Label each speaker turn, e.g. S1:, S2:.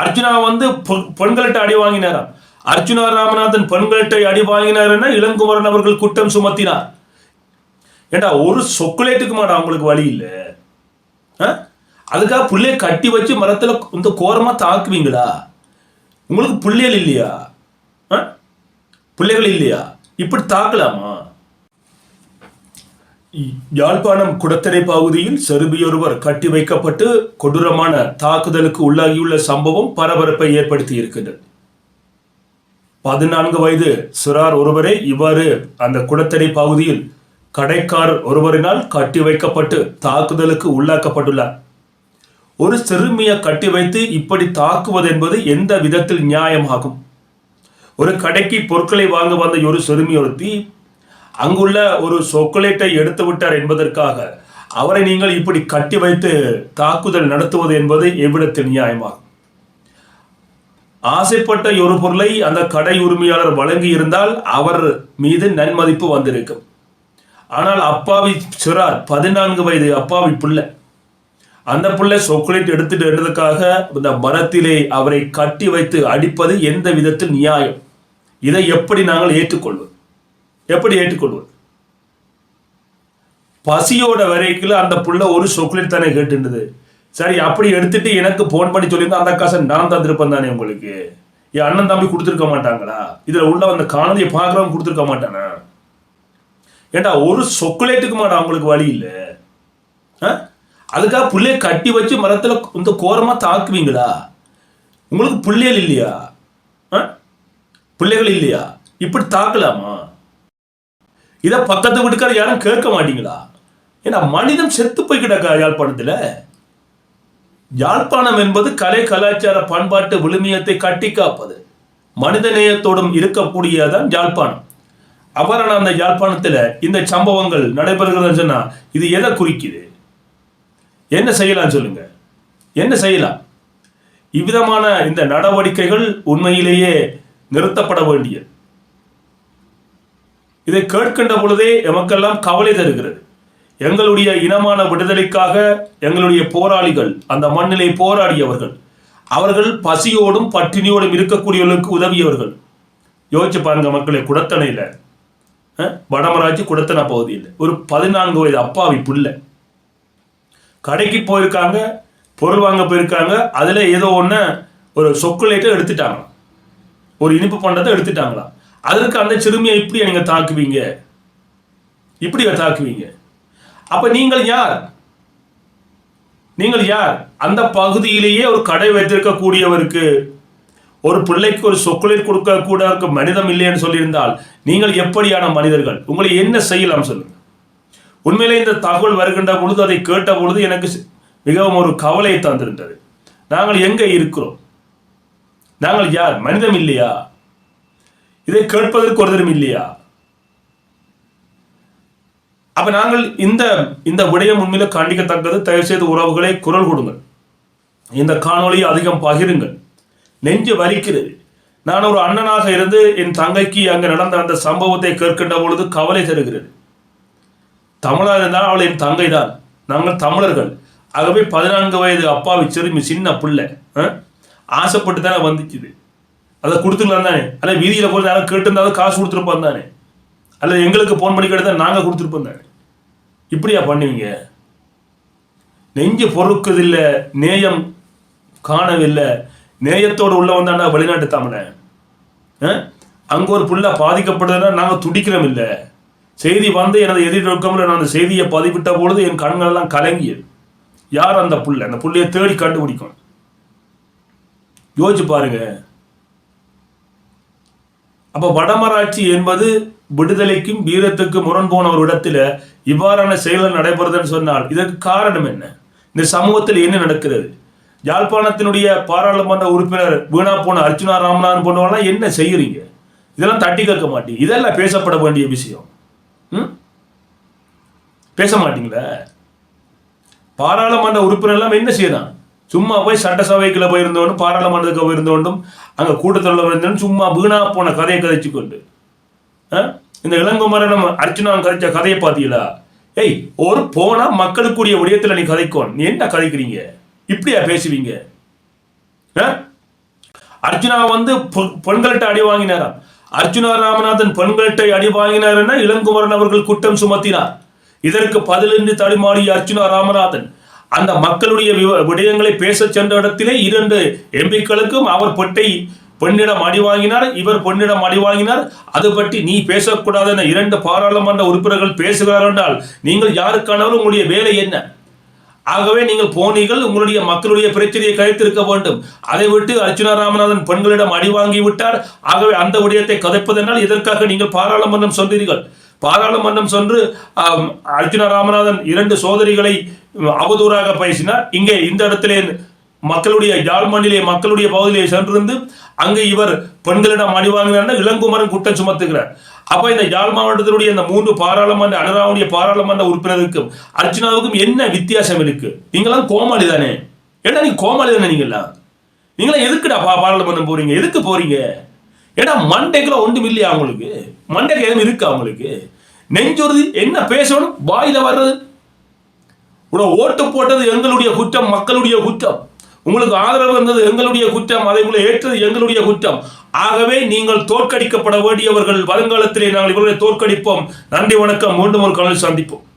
S1: அர்ஜுனா வந்து பொ- பெண்கள்கிட்ட அடி வாங்கினாராம். அர்ஜுனா ராமநாதன் பெண்கள்கிட்ட அடி வாங்கினாருன்னா இளங்குமரன் அவர்கள் குற்றம் சுமத்தினார். ஏண்டா ஒரு சொக்குலேட்டுக்கு மாடா அவங்களுக்கு வழி இல்லை? ஆ? அதுக்காக புள்ளைய கட்டி வச்சு மரத்தில் இந்த கோரமாக தாக்குவீங்களா? உங்களுக்கு பிள்ளைகள் இல்லையா? ஆ? பிள்ளைகள் இல்லையா? இப்படி தாக்கலாமா? யாழ்ப்பாணம் குடத்தரை பகுதியில் செருபியொருவர் கட்டி வைக்கப்பட்டு கொடூரமான தாக்குதலுக்கு உள்ளாகியுள்ள சம்பவம் பரபரப்பை ஏற்படுத்தி இருக்கின்றது பதினான்கு வயது சிறார் ஒருவரே இவ்வாறு அந்த குடத்தடை பகுதியில் கடைக்காரர் ஒருவரினால் கட்டி வைக்கப்பட்டு தாக்குதலுக்கு உள்ளாக்கப்பட்டுள்ளார். ஒரு சிறுமியை கட்டி வைத்து இப்படி தாக்குவது என்பது எந்த விதத்தில் நியாயமாகும்? ஒரு கடைக்கு பொருட்களை வாங்க வந்த ஒரு சிறுமி ஒருத்தி அங்குள்ள ஒரு சொக்கலேட்டை எடுத்து விட்டார் என்பதற்காக. அவரை நீங்கள் இப்படி கட்டி வைத்து தாக்குதல் நடத்துவது என்பது எவ்விடத்தில் நியாயமாகும்? ஆசைப்பட்ட ஒரு பொருளை அந்த கடை உரிமையாளர் வழங்கி இருந்தால் அவர் மீது நன்மதிப்பு வந்திருக்கும். ஆனால் அப்பாவி சிறார் பதினான்கு வயது அப்பாவி பிள்ளை அந்த பிள்ளை சொக்கலேட் எடுத்துட்டு எடுத்ததுக்காக இந்த மரத்திலே அவரை கட்டி வைத்து அடிப்பது எந்த விதத்தில் நியாயம்? இதை எப்படி நாங்கள் ஏற்றுக்கொள்வது? எப்படி ஏற்றுக்கொள்வது? பசியோட வரைக்கும் அந்த புள்ள ஒரு சொக்லேட் தானே கேட்டுருந்தது சரி அப்படி எடுத்துட்டு எனக்கு போன் பண்ணி சொல்லியிருந்தா அந்த காசை நான் தந்திருப்பேன் தானே உங்களுக்கு? என் அண்ணன் தம்பி கொடுத்துருக்க மாட்டாங்களா? இதில் உள்ள அந்த காணொலியை பார்க்குறவங்க கொடுத்துருக்க மாட்டானா? ஏண்டா ஒரு சொக்குலேட்டுக்கு மாட்டா அவங்களுக்கு வழி இல்லை. ஆ? அதுக்காக புள்ளைய கட்டி வச்சு மரத்தில் இந்த கோரமாக தாக்குவீங்களா? உங்களுக்கு பிள்ளைகள் இல்லையா? ஆ? பிள்ளைகள் இல்லையா? இப்படி தாக்கலாமா? இதை பக்கத்து வீட்டுக்கார யாரும் கேட்க மாட்டீங்களா? ஏன்னா மனிதன் செத்து போய் கிடக்கா யாழ்ப்பாணம் என்பது கலை கலாச்சார பண்பாட்டு விழுமியத்தை கட்டி காப்பது. மனித நேயத்தோடும் இருக்கக்கூடியதான் யாழ்ப்பாணம். அவ்வாறான அந்த யாழ்ப்பாணத்தில் இந்த சம்பவங்கள் நடைபெறுகிறதுன்னு சொன்னா இது எதை குறிக்குது? என்ன செய்யலாம் சொல்லுங்க. என்ன செய்யலாம்? இவ்விதமான இந்த நடவடிக்கைகள் உண்மையிலேயே நிறுத்தப்பட வேண்டியது. இதை கேட்கின்ற பொழுதே எமக்கெல்லாம் கவலை தருகிறது. எங்களுடைய இனமான விடுதலைக்காக எங்களுடைய போராளிகள் அந்த மண்ணிலே போராடியவர்கள் அவர்கள் பசியோடும் பட்டினியோடும் இருக்கக்கூடியவர்களுக்கு உதவியவர்கள். யோசிச்சு பாருங்க மக்களை குடத்தனையில் வடமராட்சி குடத்தனை பகுதியில் ஒரு பதினான்கு வயது அப்பாவி புள்ள. கடைக்கு போயிருக்காங்க பொருள் வாங்க போயிருக்காங்க அதில் ஏதோ ஒன்று ஒரு சொக்குலேட்டை எடுத்துட்டாங்க ஒரு இனிப்பு பண்டத்தை எடுத்துட்டாங்களா அதற்கு அந்த சிறுமியை இப்படி நீங்கள் தாக்குவீங்க? இப்படி தாக்குவீங்க? அப்போ நீங்கள் யார்? நீங்கள் யார்? அந்த பகுதியிலேயே ஒரு கடை வைத்திருக்கக்கூடியவருக்கு ஒரு பிள்ளைக்கு ஒரு சொக்குலேட் கொடுக்கக்கூடாது மனிதம் இல்லைன்னு சொல்லியிருந்தால் நீங்கள் எப்படியான மனிதர்கள்? உங்களை என்ன செய்யலாம் சொல்லுங்க. உண்மையிலே இந்த தகவல் வருகின்ற பொழுது அதை கேட்ட பொழுது எனக்கு மிகவும் ஒரு கவலையை தந்திருந்தது. நாங்கள் எங்கே இருக்கிறோம்? நாங்கள் யார்? மனிதம் இல்லையா? இதை கேட்பதற்கு ஒருத்தரும் இல்லையா? அப்ப நாங்கள் இந்த இந்த விடயம் உண்மையில கண்டிக்கத்தக்கது. தயவு செய்து உறவுகளை குரல் கொடுங்கள். இந்த காணொளியை அதிகம் பகிருங்கள். நெஞ்சு வலிக்கிறது. நான் ஒரு அண்ணனாக இருந்து என் தங்கைக்கு அங்கே நடந்த அந்த சம்பவத்தை கேட்கின்ற பொழுது கவலை தருகிறது. தமிழா இருந்தால் அவள் என் தங்கை தான் நாங்கள் தமிழர்கள். ஆகவே பதினான்கு வயது அப்பாவை சிறுமி சின்ன பிள்ளை ஆ? ஆசைப்பட்டு தானே வந்துச்சுது அதை கொடுத்துக்கலாம் தானே? அல்ல வீதியில் போய் யாரும் கேட்டிருந்தாலும் காசு கொடுத்துருப்பான் தானே? அல்ல எங்களுக்கு ஃபோன் பண்ணி கேட்டா நாங்கள் கொடுத்துருப்போம் தானே? இப்படியா பண்ணுவீங்க? நெஞ்சு பொறுக்குதில்லை நேயம் காணவில்லை. நேயத்தோடு உள்ள வந்தாண்டா வெளிநாட்டு தமிழன். ஆ? ஒரு புள்ள பாதிக்கப்படுதுன்னா நாங்கள் துடிக்கிறோம் இல்லை. செய்தி வந்து எனது எதிர்நோக்கம்ல நான் அந்த செய்தியை பதிவிட்ட பொழுது என் கண்கள் கலங்கியது. யார் அந்த புள்ள? அந்த புள்ளையை தேடி கண்டுபிடிக்கும். யோசிச்சு பாருங்கள் அப்போ வடமராட்சி என்பது விடுதலைக்கும் வீரத்துக்கும் முரண் போன ஒரு இடத்துல இவ்வாறான செயல்கள் நடைபெறுதுன்னு சொன்னால் இதற்கு காரணம் என்ன? இந்த சமூகத்தில் என்ன நடக்கிறது? யாழ்ப்பாணத்தினுடைய பாராளுமன்ற உறுப்பினர் வீணா போன அர்ச்சுனா ராமநாதன் போன்றவங்களாம் என்ன செய்யறீங்க? இதெல்லாம் தட்டி கேட்க மாட்டீங்க. இதெல்லாம் பேசப்பட வேண்டிய விஷயம். ம்? பேச மாட்டீங்களா? பாராளுமன்ற உறுப்பினர் எல்லாம் என்ன செய்யலாம் சும்மா போய் சட்டசபைக்குள்ள போயிருந்தோண்டும் பாராளுமன்றத்துக்கு போயிருந்தோண்டும் அங்கே கூட்டத்தில் இருந்தோம் சும்மா வீணா போன கதையை கதைச்சு கொண்டு ஆ? இந்த இளங்குமரன் அர்ச்சனா கதைச்ச கதையை பார்த்தீங்களா ஏய் ஒரு போனா மக்களுக்குரிய உடையத்தில் நீ கதைக்கோன் நீ என்ன கதைக்கிறீங்க? இப்படியா பேசுவீங்க? ஆ? அர்ஜுனா வந்து பெண்கள்கிட்ட அடி வாங்கினாராம். அர்ஜுனா ராமநாதன் பெண்கள்கிட்ட அடி வாங்கினார் இளங்குமரன் அவர்கள் குற்றம் சுமத்தினார். இதற்கு பதிலின்றி தடுமாறிய அர்ஜுனா ராமநாதன் அந்த மக்களுடைய விவ- விடயங்களை பேச சென்ற இடத்திலே இரண்டு எம்பிக்களுக்கும் அவர் பெட்டை பெண்ணிடம் அடி வாங்கினார் இவர் பெண்ணிடம் அடி வாங்கினார். அது பற்றி நீ பேசக்கூடாது என இரண்டு பாராளுமன்ற உறுப்பினர்கள் பேசுகிறார் என்றால் நீங்கள் யாருக்கானவரும் உங்களுடைய வேலை என்ன? ஆகவே நீங்கள் போனீர்கள் உங்களுடைய மக்களுடைய பிரச்சனையை கழித்திருக்க வேண்டும். அதை விட்டு அர்ச்சுனா ராமநாதன் பெண்களிடம் அடி வாங்கி விட்டார் ஆகவே அந்த விடயத்தை கதைப்பதனால் இதற்காக நீங்கள் பாராளுமன்றம் சொன்னீர்கள் பாராளுமன்றம் சென்று அர்ஜுன ராமநாதன் இரண்டு சோதரிகளை அவதூறாக பேசினார் இங்கே இந்த இடத்திலே மக்களுடைய யாழ்மண்ணிலே மக்களுடைய பகுதியிலே சென்றிருந்து அங்கு இவர் பெண்களிடம் அடி வாங்கினார் இளங்குமரன் குற்றம் சுமத்துகிறார். அப்ப இந்த யாழ் மாவட்டத்தினுடைய இந்த மூன்று பாராளுமன்ற அனுராவுடைய பாராளுமன்ற உறுப்பினருக்கும் அர்ச்சனாவுக்கும் என்ன வித்தியாசம் இருக்கு? நீங்களாம் கோமாளி தானே? ஏன்னா நீங்க கோமாளி தானே நீங்களா நீங்களாம் எதுக்குடா பா பாராளுமன்றம் போறீங்க? எதுக்கு போறீங்க? ஏன்னா மண்டைக்குள்ள ஒன்றும் இல்லையா அவங்களுக்கு? மண்டைக்கு எதுவும் இருக்கா அவங்களுக்கு? நெஞ்சுறுதி என்ன பேசணும்? வாயில வர்றது. உட ஓட்டு போட்டது எங்களுடைய குற்றம் மக்களுடைய குற்றம். உங்களுக்கு ஆதரவு வந்தது எங்களுடைய குற்றம் அதை உங்களை ஏற்றது எங்களுடைய குற்றம். ஆகவே நீங்கள் தோற்கடிக்கப்பட வேண்டியவர்கள் வருங்காலத்திலே நாங்கள் இவர்களை தோற்கடிப்போம். நன்றி வணக்கம். மீண்டும் ஒரு காலையில் சந்திப்போம்.